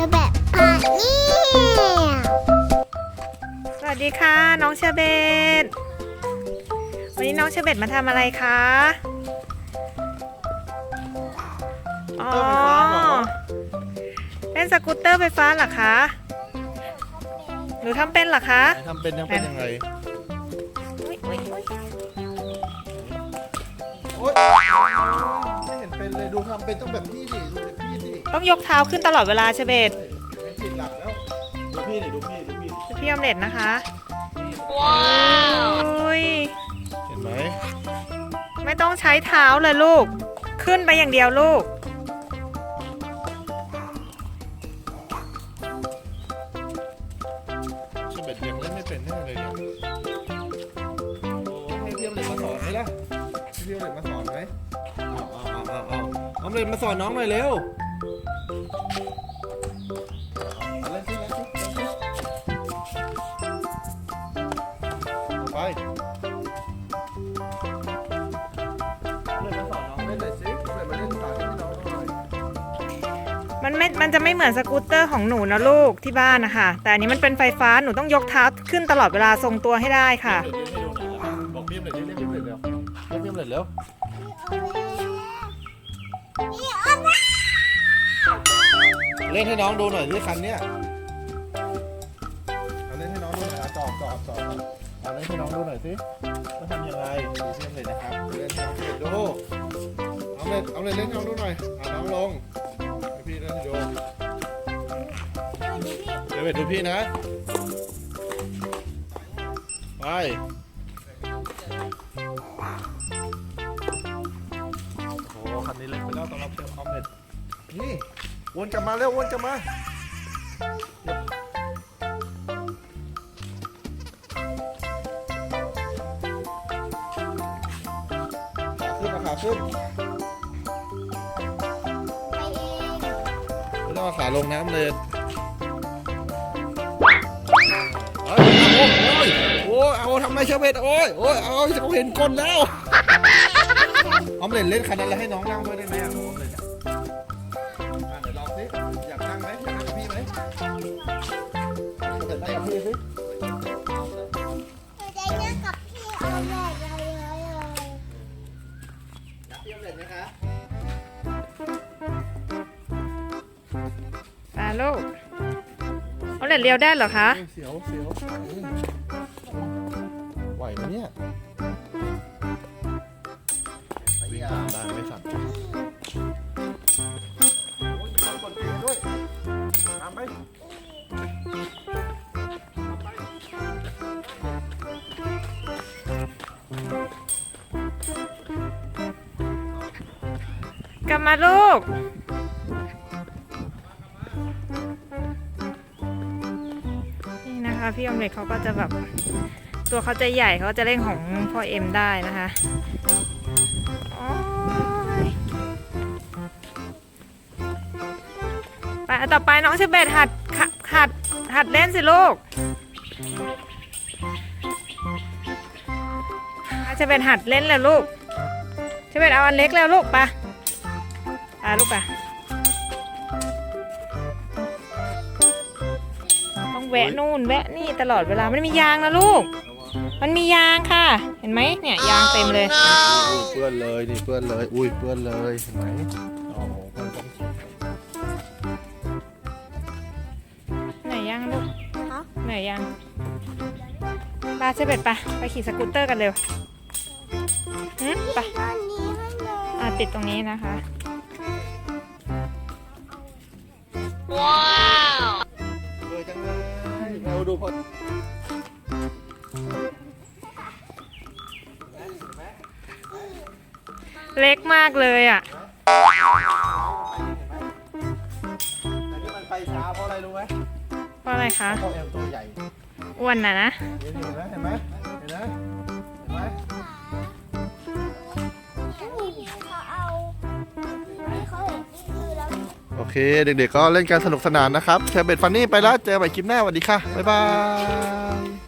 จะแบบอะนี่สวัสดีค่ะ น้องเชอเบตวันนี้น้องเชอเบตมาทำอะไรคะอ๋อเตอร์ไฟฟ้าเหรอเล่นสกูตเตอร์ไฟฟ้าเหรอคะหนูทำเป็นเหรอคะไหนทำเป็นยังเป็นยังไงอุ๊ยอุ๊ยอุ๊ย โอ๊ยไม่ เห็นเป็นเลยดูทำเป็นต้องแบบพี่ดิดูแบบพี่ดิต้องยกเท้าขึ้นตลอดเวลาเชอเบตไม่ผิดหลักแล้วดูพี่ดิดูพี่ดูพี่พี่ออมเล็ตนะคะ ว้าวยเห็นไหมไม่ต้องใช้เท้าเลยลูก ขึ้นไปอย่างเดียวลูก เชอเบ็ดยังเล่นไม่เป็นแน่เลยเนี่ย เอาออมเล็ตมาสอนน้องหน่อยเร็วเอาเล่นสิเล่นสิเล่นสิเอาไปออมเล็ตมาสอนน้องเล่นหน่อยสิออมเล็ตมาเล่นสาธิตให้น้องหน่อยมันไม่ มันจะไม่เหมือนสกูตเตอร์ของหนูนะลูกที่บ้านนะคะ แต่อันนี้มันเป็นไฟฟ้า หนูต้องยกเท้าขึ้นตลอดเวลาทรงตัวให้ได้ค่ะ เดี๋ยวเดี๋ยวให้ดูหน่อยนะบอกพี่อมเล็ตดิเรียกพี่อมเล็ตเร็วเรียกพี่อมเล็ตเร็วนี่เอามา เล่นให้น้องดูหน่อยที่คันเนี้ยเอาเล่นให้น้องดูหน่อยเอาจอบจอบจอบเอาเล่นให้น้องดูหน่อยสิว่าทำยังไงดูพี่อมเล็ตนะครับเล่นให้น้องดูเอาเล็ตเอาเล็ตเล่นให้น้องดูหน่อยเอาน้องลงให้พี่เล่นให้ดูเดี๋ยวเบ็ดดูพี่นะไป แล้วสำหรับเซลล์ออมเล็ตนี่วนกลับมาเร็ววนกลับมาขาขึ้นเอาขาขึ้นไปเองไม่ต้องเอาขาลงน้ำเลยเอ้ยโอ้ยโอ้ยเอาทำไมเชอร์เบตโอ้ยโอ้ยเอาเขาเห็นก้นแล้วออม เล็ตเล่นคันนั้นแล้วให้น้องนั่งด้วยได้ไหมอะออมเล็ตอะอะเดี๋ยวลองสิอยากนั่งไหมอยากนั่งกับพี่ไหมเดี๋ยวนั่งกับพี่สิหนูจะนั่งกับพี่เอาเลยเลยเลยเลยอยากพี่ออมเล็ตไหมคะไปลูกเอาเล็ดเลี้ยวได้เหรอคะ เสียวเสียวไหว กลับมาลูก นี่นะคะ พี่อมเล็ตเขาก็จะแบบ ตัวเขาจะใหญ่เขาจะเล่นของพ่อเอ็มได้นะคะไปต่อไปน้องเชเบตหัดหัดหัดเล่นสิลูกเชเบตหัดเล่นแล้วลูกเชเบตเอาอันเล็กแล้วลูกไปะ อ่าลูกไปะต้องแวะนู่นแวะนี่ตลอดเวลามันมียางนะลูก มันมียางค่ะ เห็นไหมเนี่ยยางเต็มเลย อุ้ยเปื้อนเลยนี่เปื้อนเลย อุ้ยเปื้อนเลยเห็นไหมโอ้โหเปื้อนต้องฉีดไหนยางลูกไหนยางปาเชเบตไปไปขี่สกูตเตอร์กันเร็วหืมไป ตอนนี้ให้เลย อะติดตรงนี้นะคะ เลยจังเลยเราดูพอเล็กมากเลยอะแต่ที่มันไปช้าเพราะอะไรรู้ไหมเพราะอะไรคะเพราะแอมตัวใหญ่อ้วนน่ะนะ เห็นไหมเห็นไหมเห็นไหมเห็นไหม เค เด็กๆก็เล่นกันสนุกสนานนะครับเชอร์เบตฟันนี่ไปแล้วเจอกันใหม่คลิปหน้าสวัสดีค่ะ บ๊ายบาย